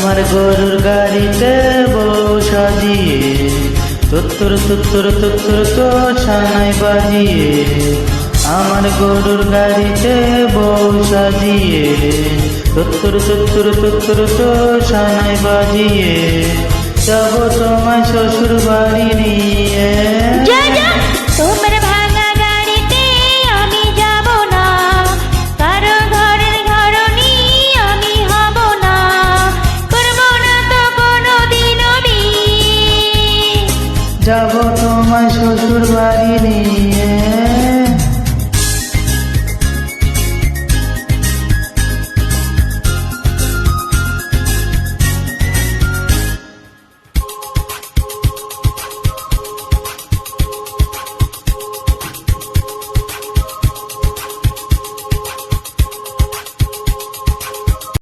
গরুর গাড়িতে বউ সাজিয়ে তুত্তুর তুত্তুর তুত্তুর তো সানাই বাজিয়ে, আমার গরুর গাড়িতে বউ সাজিয়ে তুত্তুর তুত্তুর তুত্তুর তো সানাই বাজিয়ে, যাব তোমায় শ্বশুর বাড়ি যাব তোমায় শ্বশুর বাড়ি নিয়ে।